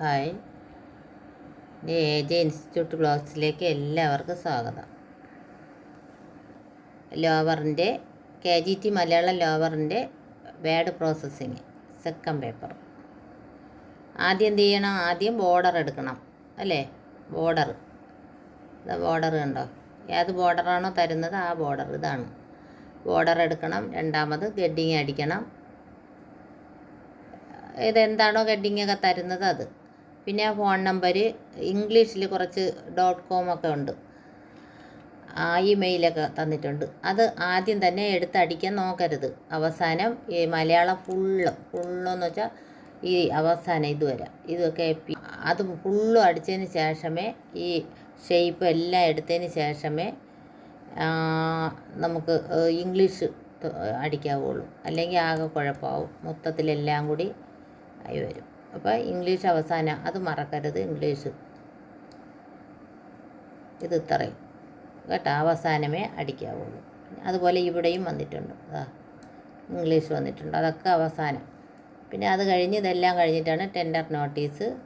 Hi. The age institute ബ്ലോഗ്സിലേക്ക് എല്ലാവർക്കും സ്വാഗതം. ലോവറിന്റെ കെ ജി ടി മലയാളം ലോവറിന്റെ വേഡ് പ്രോസസ്സിങ് സെക്കൻഡ് പേപ്പർ. ആദ്യം എന്ത് ചെയ്യണം? ആദ്യം ബോർഡർ എടുക്കണം അല്ലേ? ബോർഡർ. ഇതാ ബോർഡർ കണ്ടോ? ഏത് ബോർഡറാണോ തരുന്നത് ആ ബോർഡർ ഇതാണ്. ബോർഡർ എടുക്കണം രണ്ടാമത് ഗഡ്ഡിങ് അടിക്കണം. ഇതെന്താണോ ഒക്കെ തരുന്നത് അത്. പിന്നെ ഫോൺ നമ്പർ ഇംഗ്ലീഷിൽ കുറച്ച് ഡോട്ട് ഒക്കെ ഉണ്ട്. ആ ഇമെയിലൊക്കെ തന്നിട്ടുണ്ട്. അത് ആദ്യം തന്നെ എടുത്തടിക്കാൻ നോക്കരുത്. അവസാനം ഈ മലയാളം ഫുള്ള് ഫുള്ളെന്ന് വെച്ചാൽ ഈ അവസാനം ഇതുവരെ ഇതൊക്കെ അത് ഫുള്ളും അടിച്ചതിന് ശേഷമേ ഈ ഷേപ്പ് എല്ലാം എടുത്തതിന് ശേഷമേ നമുക്ക് ഇംഗ്ലീഷ് അടിക്കാവുള്ളൂ. അല്ലെങ്കിൽ ആകെ കുഴപ്പമാവും മൊത്തത്തിലെല്ലാം കൂടി ആയി വരും. അപ്പോൾ ഇംഗ്ലീഷ് അവസാനം. അത് മറക്കരുത് ഇംഗ്ലീഷ്. ഇത് ഇത്രയും. കേട്ടോ? അവസാനമേ അടിക്കാവുള്ളൂ. അതുപോലെ ഇവിടെയും വന്നിട്ടുണ്ട്. അതാ ഇംഗ്ലീഷ് വന്നിട്ടുണ്ട്. അതൊക്കെ അവസാനം. പിന്നെ അത് കഴിഞ്ഞ് ഇതെല്ലാം കഴിഞ്ഞിട്ടാണ് ടെൻഡർ നോട്ടീസ്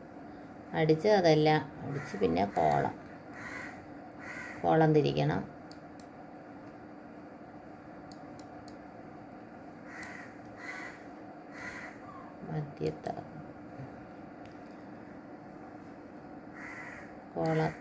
അടിച്ച് അതെല്ലാം അടിച്ച് പിന്നെ കോളം. കോളം തിരിക്കണം. മധ്യത്ത കോളം